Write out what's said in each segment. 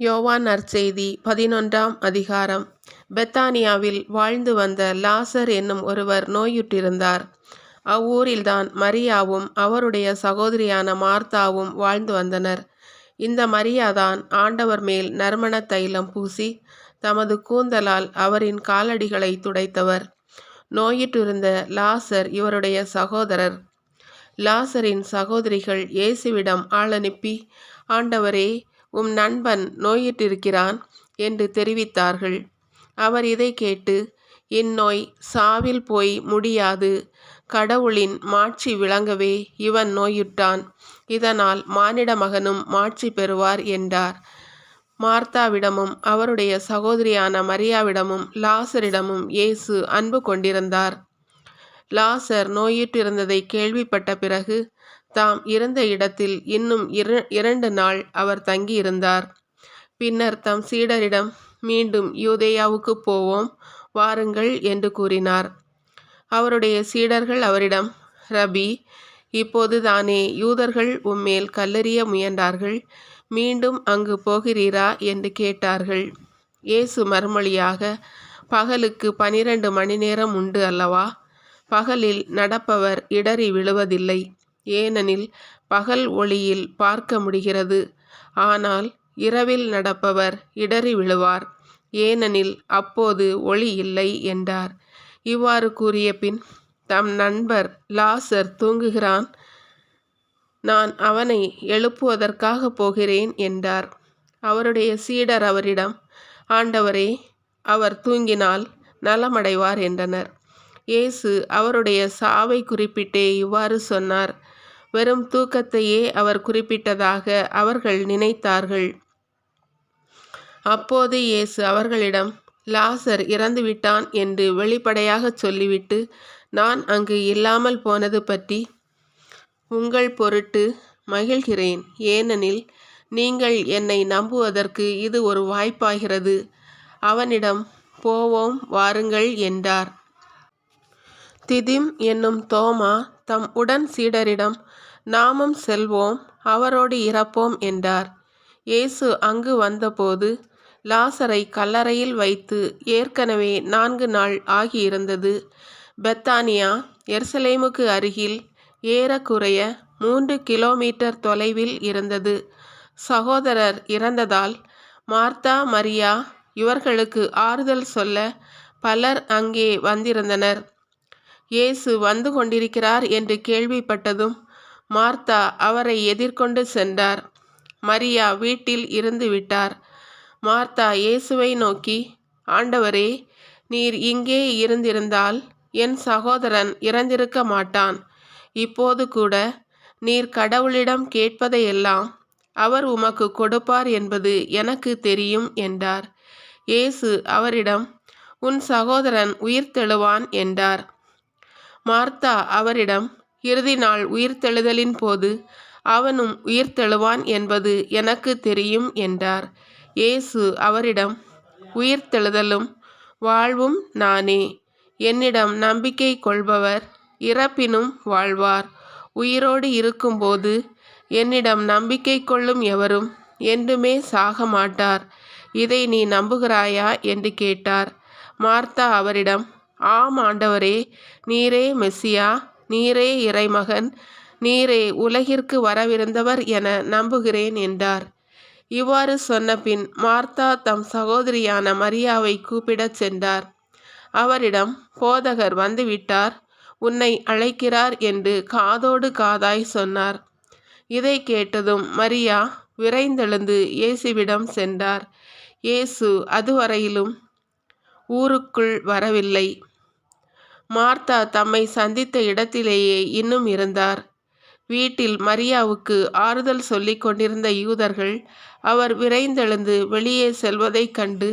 யோவான் நற்செய்தி பதினொன்றாம் அதிகாரம். பெத்தானியாவில் வாழ்ந்து வந்த லாசர் என்னும் ஒருவர் நோயுற்றிருந்தார். அவ்வூரில்தான் மரியாவும் அவருடைய சகோதரியான மார்த்தாவும் வாழ்ந்து வந்தனர். இந்த மரியாதான் ஆண்டவர் மேல் நறுமண தைலம் பூசி தமது கூந்தலால் அவரின் காலடிகளை துடைத்தவர். நோயிற்றிருந்த லாசர் இவருடைய சகோதரர். லாசரின் சகோதரிகள் இயேசுவிடம் ஆளனுப்பி ஆண்டவரே உம் நண்பன் நோயிட்டிருக்கிறான் என்று தெரிவித்தார்கள். அவர் இதை கேட்டு இந்நோய் சாவில் போய் முடியாது. கடவுளின் மாட்சி விளங்கவே இவன் நோயுற்றான் இதனால் மானிட மகனும் மாட்சி பெறுவார் என்றார். மார்த்தாவிடமும் அவருடைய சகோதரியான மரியாவிடமும் லாசரிடமும் இயேசு அன்பு கொண்டிருந்தார். லாசர் நோயுற்றிருந்ததை கேள்விப்பட்ட பிறகு தாம் இருந்த இடத்தில் இன்னும் இரண்டு நாள் அவர் தங்கியிருந்தார். பின்னர் தம் சீடரிடம் மீண்டும் யூதேயாவுக்கு போவோம் வாருங்கள் என்று கூறினார். அவருடைய சீடர்கள் அவரிடம் ரபி இப்போது தானே யூதர்கள் உம்மேல் கல்லறிய முயன்றார்கள் மீண்டும் அங்கு போகிறீரா? என்று கேட்டார்கள். இயேசு மறுமொழியாக பகலுக்கு பனிரெண்டு மணி நேரம் உண்டு அல்லவா? பகலில் நடப்பவர் இடறி விழுவதில்லை. ஏனெனில் பகல் ஒளியில் பார்க்க முடிகிறது. ஆனால் இரவில் நடப்பவர் இடறி விழுவார். ஏனெனில் அப்போது ஒளி இல்லை என்றார். இவ்வாறு கூறிய பின் தம் நண்பர் லாசர் தூங்குகிறான். நான் அவனை எழுப்புவதற்காக போகிறேன் என்றார். அவருடைய சீடர் அவரிடம் ஆண்டவரே அவர் தூங்கினால் நலமடைவார் என்றனர். இயேசு அவருடைய சாவை குறிப்பிட்டே இவ்வாறு சொன்னார். வெறும் தூக்கத்தையே அவர் குறிப்பிட்டதாக அவர்கள் நினைத்தார்கள். அப்போது இயேசு அவர்களிடம் லாசர் இறந்துவிட்டான் என்று வெளிப்படையாக சொல்லிவிட்டு நான் அங்கு இல்லாமல் போனது பற்றி உங்கள் பொருட்டு மகிழ்கிறேன். ஏனெனில் நீங்கள் என்னை நம்புவதற்கு இது ஒரு வாய்ப்பாகிறது. அவனிடம் போவோம் வாருங்கள் என்றார். திதிம் என்னும் தோமா தம் உடன் சீடரிடம் நாமும் செல்வோம் அவரோடு இறப்போம் என்றார். இயேசு அங்கு வந்தபோது லாசரை கல்லறையில் வைத்து ஏற்கனவே நான்கு நாள் ஆகியிருந்தது. பெத்தானியா எர்சலேமுக்கு அருகில் ஏறக்குறைய மூன்று கிலோமீட்டர் தொலைவில் இருந்தது. சகோதரர் இறந்ததால் மார்த்தா மரியா இவர்களுக்கு ஆறுதல் சொல்ல பலர் அங்கே வந்திருந்தனர். இயேசு வந்து கொண்டிருக்கிறார் என்று கேள்விப்பட்டதும் மார்த்தா அவரை எதிர்கொண்டு சென்றார். மரியா வீட்டில் இருந்து விட்டார். மார்த்தா இயேசுவை நோக்கி ஆண்டவரே நீர் இங்கே இருந்திருந்தால் என் சகோதரன் இறந்திருக்க மாட்டான். இப்போது கூட நீர் கடவுளிடம் கேட்பதையெல்லாம் அவர் உமக்கு கொடுப்பார் என்பது எனக்கு தெரியும் என்றார். இயேசு அவரிடம் உன் சகோதரன் உயிர்த்தெழுவான் என்றார். மார்த்தா அவரிடம் இறுதி நாள் உயிர்த்தெழுதலின் போது அவனும் உயிர்த்தெழுவான் என்பது எனக்கு தெரியும் என்றார். இயேசு அவரிடம் உயிர்த்தெழுதலும் வாழ்வும் நானே. என்னிடம் நம்பிக்கை கொள்பவர் இறப்பினும் வாழ்வார். உயிரோடு இருக்கும்போது என்னிடம் நம்பிக்கை கொள்ளும் எவரும் என்றுமே சாக மாட்டார். இதை நீ நம்புகிறாயா? என்று கேட்டார். மார்த்தா அவரிடம் ஆம் ஆண்டவரே நீரே மெஸ்ஸியா. நீரே இறைமகன் நீரே உலகிற்கு வரவிருந்தவர் என நம்புகிறேன் என்றார். இவ்வாறு சொன்னபின் மார்த்தா தம் சகோதரியான மரியாவை கூப்பிடச் சென்றார். அவரிடம் போதகர் வந்துவிட்டார் உன்னை அழைக்கிறார் என்று காதோடு காதாய் சொன்னார். இதை கேட்டதும் மரியா விரைந்தெழுந்து இயேசுவிடம் சென்றார். இயேசு அதுவரையிலும் ஊருக்குள் வரவில்லை. மார்த்தா தம்மை சந்தித்த இடத்திலேயே இன்னும் இருந்தார். வீட்டில் மரியாவுக்கு ஆறுதல் சொல்லிக் கொண்டிருந்த யூதர்கள் அவர் விரைந்தெழுந்து வெளியே செல்வதைக் கண்டு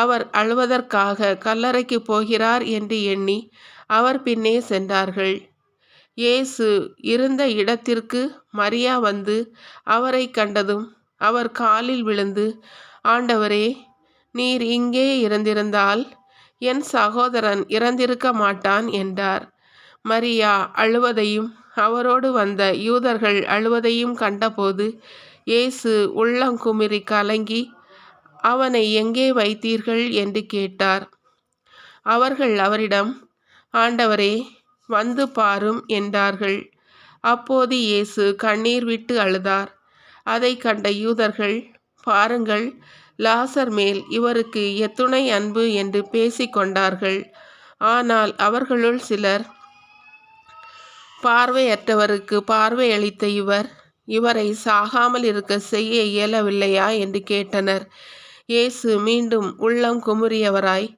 அவர் அழுவதற்காக கல்லறைக்கு போகிறார் என்று எண்ணி அவர் பின்னே சென்றார்கள். இயேசு இருந்த இடத்திற்கு மரியா வந்து அவரை கண்டதும் அவர் காலில் விழுந்து ஆண்டவரே நீர் இங்கே இருந்திருந்தால் என் சகோதரன் இறந்திருக்க மாட்டான் என்றார். மரியா அழுவதையும் அவரோடு வந்த யூதர்கள் அழுவதையும் கண்டபோது இயேசு உள்ளங்குமிரி கலங்கி அவனை எங்கே வைத்தீர்கள்? என்று கேட்டார். அவர்கள் அவரிடம் ஆண்டவரே வந்து பாரும் என்றார்கள். அப்போது இயேசு கண்ணீர் விட்டு அழுதார். அதை கண்ட யூதர்கள் பாருங்கள் லாசர் மேல் இவருக்கு எத்துணை அன்பு என்று பேசிக்கொண்டார்கள். ஆனால் அவர்களுள் சிலர் பார்வையற்றவருக்கு பார்வை அளித்த இவர் இவரை சாகாமல் இருக்க செய்ய இயலவில்லையா? என்று கேட்டனர். இயேசு மீண்டும் உள்ளம் குமுறியவராய்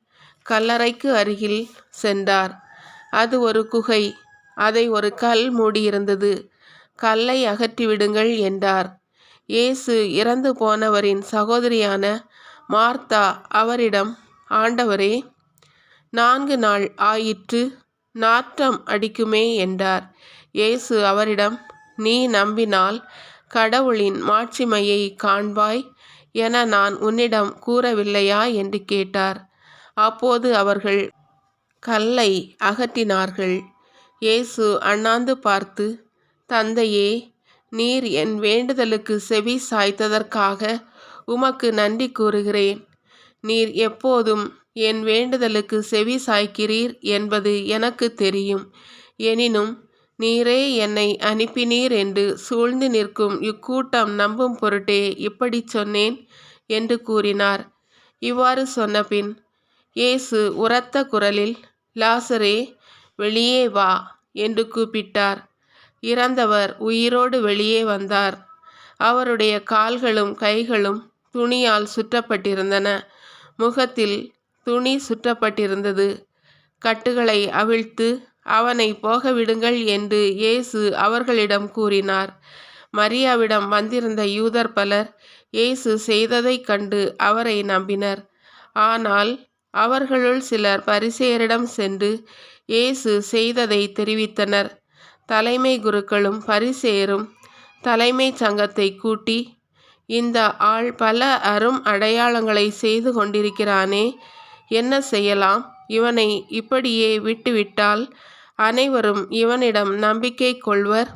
கல்லறைக்கு அருகில் சென்றார். அது ஒரு குகை அதை ஒரு கல் மூடியிருந்தது. கல்லை அகற்றிவிடுங்கள் என்றார். இயேசு இறந்து போனவரின் சகோதரியான மார்த்தா அவரிடம் ஆண்டவரே நான்கு நாள் ஆயிற்று நாற்றம் அடிக்குமே என்றார். இயேசு அவரிடம் நீ நம்பினால் கடவுளின் மாட்சிமையை காண்பாய் என நான் உன்னிடம் கூறவில்லையா? என்று கேட்டார். அப்போது அவர்கள் கல்லை அகற்றினார்கள். இயேசு அண்ணாந்து பார்த்து தந்தையே நீர் என் வேண்டுதலுக்கு செவி சாய்த்ததற்காக உமக்கு நன்றி கூறுகிறேன். நீர் எப்போதும் என் வேண்டுதலுக்கு செவி சாய்க்கிறீர் என்பது எனக்கு தெரியும். எனினும் நீரே என்னை அனுப்பினீர் என்று சூழ்ந்து நிற்கும் இக்கூட்டம் நம்பும் பொருட்டே இப்படி சொன்னேன் என்று கூறினார். இவ்வாறு சொன்னபின் இயேசு உரத்த குரலில் லாசரே வெளியே வா என்று கூப்பிட்டார். இறந்தவர் உயிரோடு வெளியே வந்தார். அவருடைய கால்களும் கைகளும் துணியால் சுற்றப்பட்டிருந்தன. முகத்தில் துணி சுற்றப்பட்டிருந்தது. கட்டுகளை அவிழ்த்து அவனை போக விடுங்கள் என்று இயேசு அவர்களிடம் கூறினார். மரியாவிடம் வந்திருந்த யூதர் பலர் இயேசு செய்ததைக் கண்டு அவரை நம்பினர். ஆனால் அவர்களுள் சிலர் பரிசேயரிடம் சென்று இயேசு செய்ததை தெரிவித்தனர். தலைமை குருக்களும் பரிசேரும் தலைமை சங்கத்தை கூட்டி இந்த ஆள் பல அரும் அடையாளங்களை செய்து கொண்டிருக்கிறானே என்ன செய்யலாம்? இவனை இப்படியே விட்டுவிட்டால் அனைவரும் இவனிடம் நம்பிக்கை கொள்வர்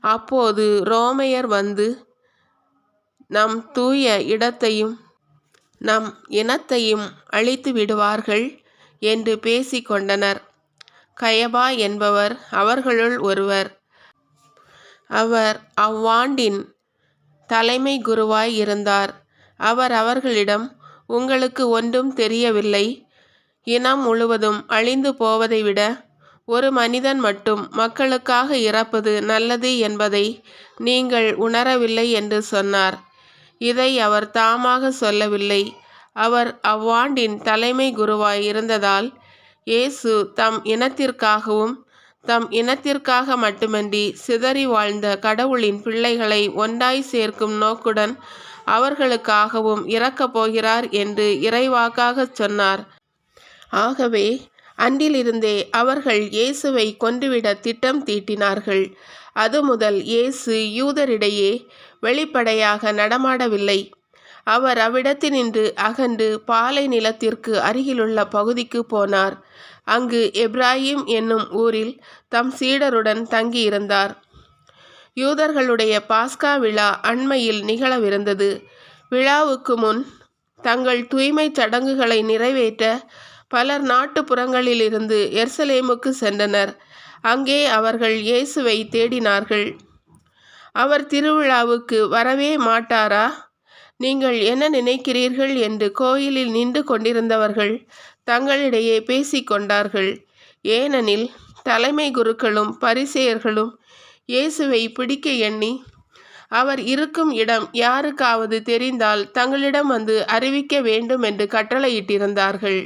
அப்போது ரோமையர் வந்து நம் தூய இடத்தையும் நம் இனத்தையும் அழித்து விடுவார்கள் என்று பேசிக்கொண்டனர் கயபா என்பவர் அவர்களுள் ஒருவர். அவர் அவ்வாண்டின் தலைமை குருவாய் இருந்தார். அவர் அவர்களிடம் உங்களுக்கு ஒன்றும் தெரியவில்லை. இனம் முழுவதும் அழிந்து போவதை விட ஒரு மனிதன் மட்டும் மக்களுக்காக இறப்பது நல்லது என்பதை நீங்கள் உணரவில்லை என்று சொன்னார். இதை அவர் தாமாக சொல்லவில்லை. அவர் அவ்வாண்டின் தலைமை குருவாய் இருந்ததால் இயேசு தம் இனத்திற்காகவும் தம் இனத்திற்காக மட்டுமன்றி சிதறி வாழ்ந்த கடவுளின் பிள்ளைகளை ஒன்றாய் சேர்க்கும் நோக்குடன் அவர்களுக்காகவும் இறக்கப் போகிறார் என்று இறைவாக்காக சொன்னார். ஆகவே அன்றிலிருந்தே அவர்கள் இயேசுவை கொன்றுவிட திட்டம் தீட்டினார்கள். அது முதல் இயேசு யூதரிடையே வெளிப்படையாக நடமாடவில்லை. அவர் அவ்விடத்தினின்று அகன்று பாலை நிலத்திற்கு அருகிலுள்ள பகுதிக்கு போனார். அங்கு எப்ராஹிம் என்னும் ஊரில் தம் சீடருடன் தங்கியிருந்தார். யூதர்களுடைய பாஸ்கா விழா அண்மையில் நிகழவிருந்தது. விழாவுக்கு முன் தங்கள் தூய்மை சடங்குகளை நிறைவேற்ற பலர் நாட்டுப்புறங்களிலிருந்து எர்சலேமுக்கு சென்றனர். அங்கே அவர்கள் இயேசுவை தேடினார்கள். அவர் திருவிழாவுக்கு வரவே மாட்டாரா? நீங்கள் என்ன நினைக்கிறீர்கள் என்று கோயிலில் நின்று கொண்டிருந்தவர்கள் தங்களிடையே பேசிக்கொண்டார்கள் ஏனெனில் தலைமை குருக்களும் பரிசெயர்களும் இயேசுவை பிடிக்க எண்ணி அவர் இருக்கும் இடம் யாருக்காவது தெரிந்தால் தங்களிடம் வந்து அறிவிக்க வேண்டும் என்று கட்டளையிட்டிருந்தார்கள்.